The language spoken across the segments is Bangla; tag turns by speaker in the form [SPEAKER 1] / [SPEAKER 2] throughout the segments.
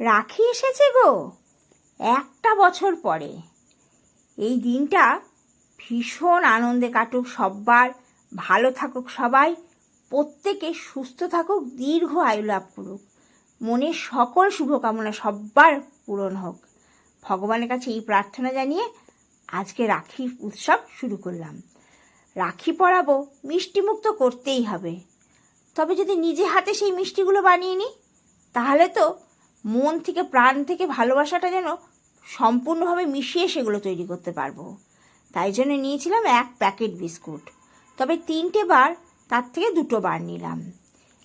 [SPEAKER 1] রাখি এসেছে গো। একটা বছর পরে। এই দিনটা ভীষণ আনন্দে কাটুক সব্বার, ভালো থাকুক সবাই, প্রত্যেকে সুস্থ থাকুক, দীর্ঘ আয়ু লাভ করুক। মনের সকল শুভকামনা সব্বার পূরণ হোক। ভগবানের কাছে এই প্রার্থনা জানিয়ে আজকে রাখি উৎসব শুরু করলাম। রাখি পরাবো মিষ্টিমুখ তো করতেই হবে। তবে যদি নিজে হাতে সেই মিষ্টিগুলো বানিয়ে নিই, তাহলে তো মন থেকে, প্রাণ থেকে ভালোবাসাটা যেন সম্পূর্ণভাবে মিশিয়ে সেগুলো তৈরি করতে পারব। তাই জন্য নিয়েছিলাম এক প্যাকেট বিস্কুট। তবে তিনটে বার তার থেকে দুটো বার নিলাম।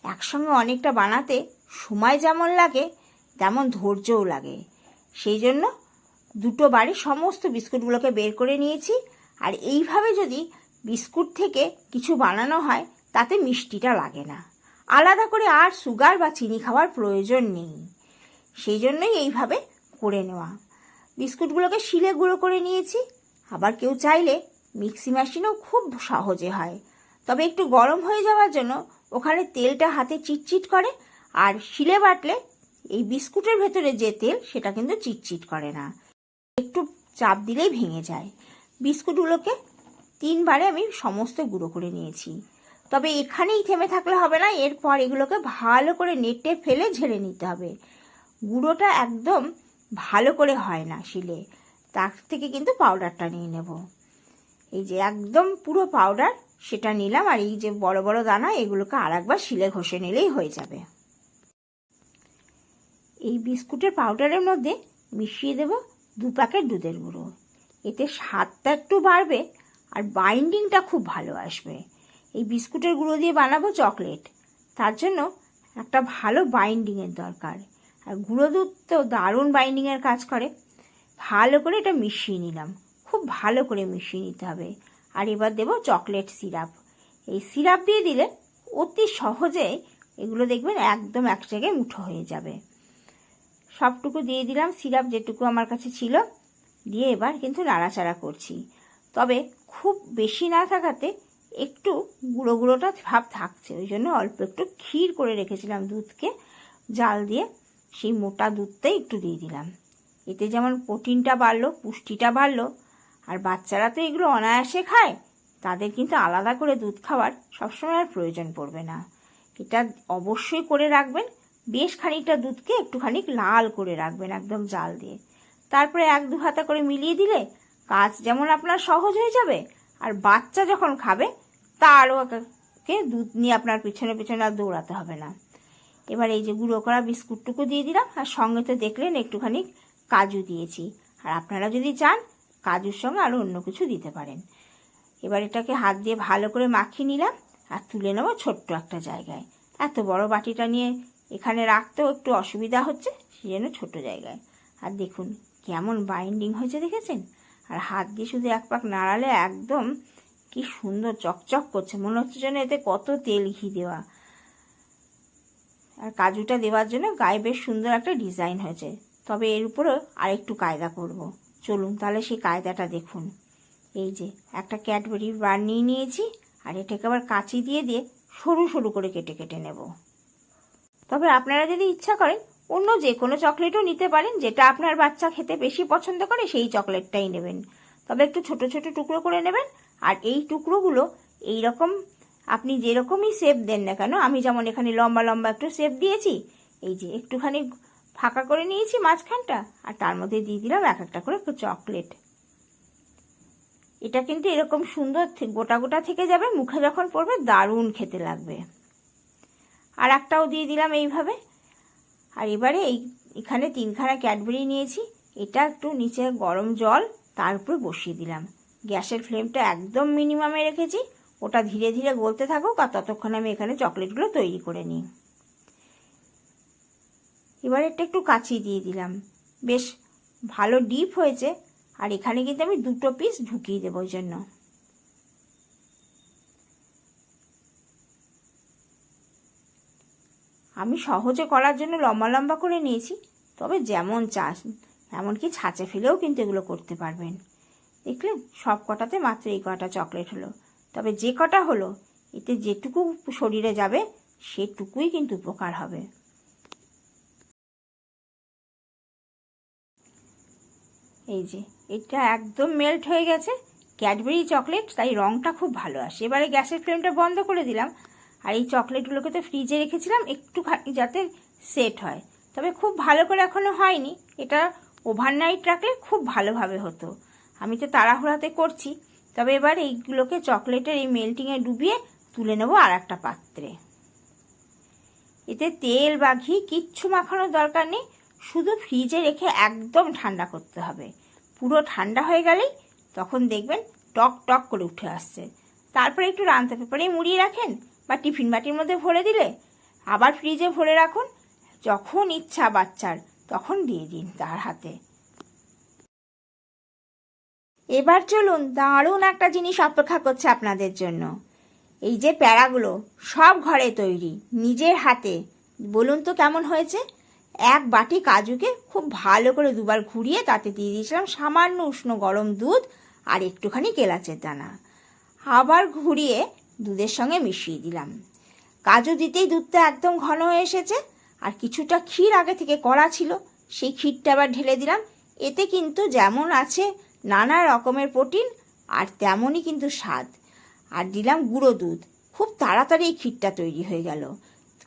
[SPEAKER 1] একসঙ্গে অনেকটা বানাতে সময় যেমন লাগে, তেমন ধৈর্যও লাগে। সেই জন্য দুটো বারে সমস্ত বিস্কুটগুলোকে বের করে নিয়েছি। আর এইভাবে যদি বিস্কুট থেকে কিছু বানানো হয়, তাতে মিষ্টিটা লাগে না। আলাদা করে আর সুগার বা চিনি খাওয়ার প্রয়োজন নেই। সেই জন্যই এইভাবে করে নেওয়া। বিস্কুটগুলোকে শিলে গুঁড়ো করে নিয়েছি। আবার কেউ চাইলে মিক্সি মেশিনেও খুব সহজে হয়। তবে একটু গরম হয়ে যাওয়ার জন্য ওখানে তেলটা হাতে চিটচিট করে আর শিলে বাটলে এই বিস্কুটের ভেতরে যে তেল সেটা কিন্তু চিটচিট করে না। একটু চাপ দিলেই ভেঙে যায়। বিস্কুটগুলোকে তিনবারে আমি সমস্ত গুঁড়ো করে নিয়েছি। তবে এখানেই থেমে থাকলে হবে না, এরপর এগুলোকে ভালো করে নেটে ফেলে ঝেড়ে নিতে হবে। গুঁড়োটা একদম ভালো করে হয় না শিলে। তার থেকে কিন্তু পাউডারটা নিয়ে নেব। এই যে একদম পুরো পাউডার সেটা নিলাম আর এই যে বড় বড় দানা এগুলোকে আর একবার শিলে ঘষে নিলেই হয়ে যাবে। এই বিস্কুটের পাউডারের মধ্যে মিশিয়ে দেব দু প্যাকেট দুধের গুঁড়ো। এতে স্বাদটা একটু বাড়বে আর বাইন্ডিংটা খুব ভালো আসবে। এই বিস্কুটের গুঁড়ো দিয়ে বানাবো চকলেট তার জন্য একটা ভালো বাইন্ডিংয়ের দরকার। আর গুঁড়ো দুধ তো দারুণ বাইন্ডিংয়ের কাজ করে। ভালো করে এটা মিশিয়ে নিলাম। খুব ভালো করে মিশিয়ে নিতে হবে। আর এবার দেব চকলেট সিরাপ এই সিরাপ দিয়ে দিলে অতি সহজে এগুলো দেখবেন একদম এক জায়গায় মুঠো হয়ে যাবে। সবটুকু দিয়ে দিলাম সিরাপ যেটুকু আমার কাছে ছিল। দিয়ে এবার কিন্তু নাড়াচাড়া করছি। তবে খুব বেশি না থাকাতে একটু গুঁড়ো গুঁড়োটা ভাব থাকছে। ওই জন্য অল্প একটু ক্ষীর করে রেখেছিলাম দুধকে। জাল দিয়ে সেই মোটা দুধটাই একটু দিয়ে দিলাম। এতে যেমন প্রোটিনটা বাড়লো, পুষ্টিটা বাড়লো, আর বাচ্চারা তো এগুলো অনায়াসে খায়, তাদের কিন্তু আলাদা করে দুধ খাওয়ার সবসময় আর প্রয়োজন পড়বে না। এটা অবশ্যই করে রাখবেন, বেশ খানিকটা দুধকে একটুখানি লাল করে রাখবেন একদম জাল দিয়ে। তারপরে এক দু হাতা করে মিলিয়ে দিলে কাজ যেমন আপনার সহজ হয়ে যাবে, আর বাচ্চা যখন খাবে, তারও কে দুধ নিয়ে আপনার পিছনে পিছনে আর দৌড়াতে হবে না। এবার এই যে গুঁড়ো করা বিস্কুটটুকু দিয়ে দিলাম, আর সঙ্গে তো দেখলেন একটুখানি কাজু দিয়েছি। আর আপনারা যদি চান, কাজুর সঙ্গে আরও অন্য কিছু দিতে পারেন। এবার এটাকে হাত দিয়ে ভালো করে মাখিয়ে নিলাম, আর তুলে নেব ছোট্ট একটা জায়গায়। এত বড় বাটিটা নিয়ে এখানে রাখতেও একটু অসুবিধা হচ্ছে, সেই জন্য ছোটো জায়গায়। আর দেখুন, কেমন বাইন্ডিং হয়েছে দেখেছেন? আর হাত দিয়ে শুধু এক পাক নাড়ালে একদম কি সুন্দর চকচক করছে। মনে হচ্ছে যেন এতে কত তেল ঘি দেওয়া। আর কাজুটা দেওয়ার জন্য গায়ে বেশ সুন্দর একটা ডিজাইন হয়েছে। তবে এর উপরেও আরেকটু কায়দা করব। চলুন তাহলে সেই কায়দাটা দেখুন। এই যে, একটা ক্যাডবেরি বার নিয়ে নিয়েছি আর এটাকে আবার কাঁচি দিয়ে দিয়ে সরু সরু করে কেটে কেটে নেব। তবে আপনারা যদি ইচ্ছা করেন, অন্য যে কোনো চকলেটও নিতে পারেন, যেটা আপনার বাচ্চা খেতে বেশি পছন্দ করে, সেই চকলেটটাই নেবেন। তবে একটু ছোট ছোট টুকরো করে নেবেন আর এই টুকরোগুলো এই রকম আপনি যেরকমই শেপ দেন না কেন, আমি যেমন এখানে লম্বা লম্বা একটু শেপ দিয়েছি, এই যে একটুখানি ফাঁকা করে নিয়েছি মাঝখানটা, আর তার মধ্যে দিয়ে দিলাম এক একটা করে একটু চকলেট এটা কিন্তু এরকম সুন্দর গোটা গোটা থেকে যাবে, মুখে যখন পড়বে দারুণ খেতে লাগবে। আর একটাও দিয়ে দিলাম এইভাবে। আর এবারে এই, এখানে তিনখানা ক্যাডবেরি নিয়েছি, এটা একটু নিচে গরম জল, তার উপরে বসিয়ে দিলাম। গ্যাসের ফ্লেমটা একদম মিনিমামে রেখেছি। ওটা ধীরে ধীরে গলতে থাকুক আর ততক্ষণ আমি এখানে চকলেটগুলো তৈরি করে নিই। এবার এটা একটু কাচিয়ে দিয়ে দিলাম। বেশ ভালো ডিপ হয়েছে আর এখানে কিন্তু আমি দুটো পিস ঢুকিয়ে দেবো ওই জন্য। আমি সহজে করার জন্য লম্বা লম্বা করে নিয়েছি, তবে যেমন চাষ এমনকি ছাঁচে ফেলেও কিন্তু এগুলো করতে পারবেন। দেখলেন সব কটাতে মাত্র এই কটা চকলেট হলো। তবে যে কটা হলো, এতে যেটুকু শরীরে যাবে, সেটুকুই কিন্তু উপকার হবে। এই যে, এটা একদম মেল্ট হয়ে গেছে। ক্যাডবেরি চকলেট তাই রঙটা খুব ভালো আসে। এবারে গ্যাসের ফ্লেমটা বন্ধ করে দিলাম। আর এই চকলেটগুলোকে তো ফ্রিজে রেখেছিলাম, একটুখানি যাতে সেট হয়। তবে খুব ভালো করে এখনও হয়নি। এটা ওভারনাইট রাখলে খুব ভালোভাবে হতো। আমি তো তাড়াহুড়াতে করছি। তবে এবার এইগুলোকে চকলেটের এই মেল্টিংয়ে ডুবিয়ে তুলে নেব আর একটা পাত্রে। এতে তেল বা ঘি কিচ্ছু মাখানোর দরকার নেই, শুধু ফ্রিজে রেখে একদম ঠান্ডা করতে হবে। পুরো ঠান্ডা হয়ে গেলেই তখন দেখবেন টক টক করে উঠে আসছে। তারপরে একটু রান্তা পেপারেই মুড়িয়ে রাখেন বা টিফিন বাটির মধ্যে ভরে দিলে আবার ফ্রিজে ভরে রাখুন, যখন ইচ্ছা বাচ্চার, তখন দিয়ে দিন তার হাতে। এবার চলুন দারুণ একটা জিনিস অপেক্ষা করছে আপনাদের জন্য। এই যে প্যারাগুলো, সব ঘরে তৈরি, নিজের হাতে। বলুন তো কেমন হয়েছে? এক বাটি কাজুকে খুব ভালো করে দুবার ঘুরিয়ে তাতে দিয়ে দিয়েছিলাম সামান্য উষ্ণ গরম দুধ আর একটুখানি কেলাচের দানা। আবার ঘুরিয়ে দুধের সঙ্গে মিশিয়ে দিলাম। কাজু দিতেই দুধটা একদম ঘন হয়ে এসেছে আর কিছুটা ক্ষীর আগে থেকে করা ছিল। সেই ক্ষীরটা আবার ঢেলে দিলাম। এতে কিন্তু যেমন আছে নানা রকমের প্রোটিন আর তেমনই কিন্তু স্বাদ। আর দিলাম গুঁড়ো দুধ। খুব তাড়াতাড়ি এই ক্ষীরটা তৈরি হয়ে গেল।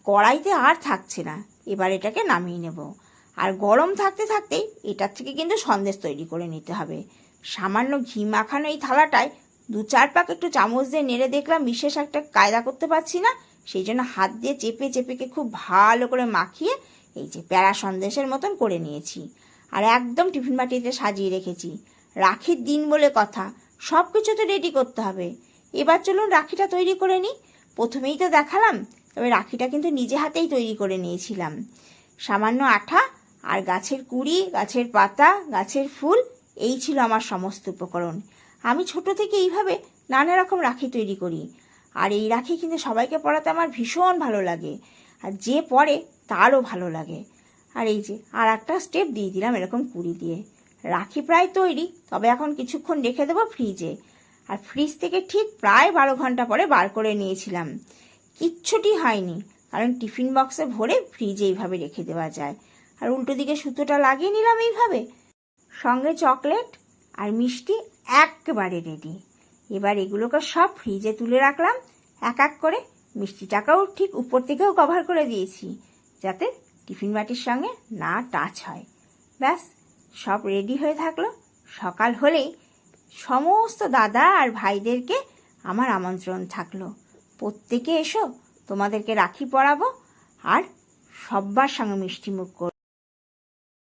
[SPEAKER 1] কড়াইতে আর থাকছে না। এবার এটাকে নামিয়ে নেব। আর গরম থাকতে থাকতেই এটার থেকে কিন্তু সন্দেশ তৈরি করে নিতে হবে। সামান্য ঘি মাখানো এই থালাটায় দু চার পাক একটু চামচ দিয়ে নেড়ে দেখলাম বিশেষ একটা কায়দা করতে পারছি না। সেই জন্য হাত দিয়ে চেপে চেপেকে খুব ভালো করে মাখিয়ে এই যে প্যারা সন্দেশের মতন করে নিয়েছি। আর একদম টিফিন বাটিতে সাজিয়ে রেখেছি। রাখির দিন বলে কথা। সব কিছু তো রেডি করতে হবে। এবার চলুন রাখিটা তৈরি করে নিই। প্রথমেই তো দেখালাম, তবে রাখিটা কিন্তু নিজে হাতেই তৈরি করে নিয়েছিলাম। সামান্য আঠা আর গাছের কুড়ি, গাছের পাতা, গাছের ফুল, এই ছিল আমার সমস্ত উপকরণ। আমি ছোট থেকে এইভাবে নানা রকম রাখি তৈরি করি। আর এই রাখি কিন্তু সবাইকে পড়াতে আমার ভীষণ ভালো লাগে। আর যে পড়ে তারও ভালো লাগে। আর এই যে আর একটা স্টেপ দিয়ে দিলাম এরকম কুড়ি দিয়ে। রাখি প্রায় তৈরি, তবে এখন কিছুক্ষণ রেখে দেবো ফ্রিজে। আর ফ্রিজ থেকে ঠিক প্রায় বারো ঘণ্টা পরে বার করে নিয়েছিলাম। কিচ্ছুটি হয়নি, কারণ টিফিন বক্সে ভরে ফ্রিজে এইভাবে রেখে দেওয়া যায়। আর উল্টো দিকে সুতোটা লাগিয়ে নিলাম এইভাবে। সঙ্গে চকলেট আর মিষ্টি একেবারে রেডি এবার এগুলোকে সব ফ্রিজে তুলে রাখলাম। এক এক করে মিষ্টিটাকেও ঠিক উপর থেকেও কভার করে দিয়েছি, যাতে টিফিন বাটির সঙ্গে না টাচ হয়। ব্যাস। সব রেডি হয়ে থাকল। সকাল হলেই সমস্ত দাদা আর ভাইদেরকে আমার আমন্ত্রণ থাকল। প্রত্যেকে এসো, তোমাদেরকে রাখি পড়াবো আর সব্বার সঙ্গে মিষ্টিমুখ করব।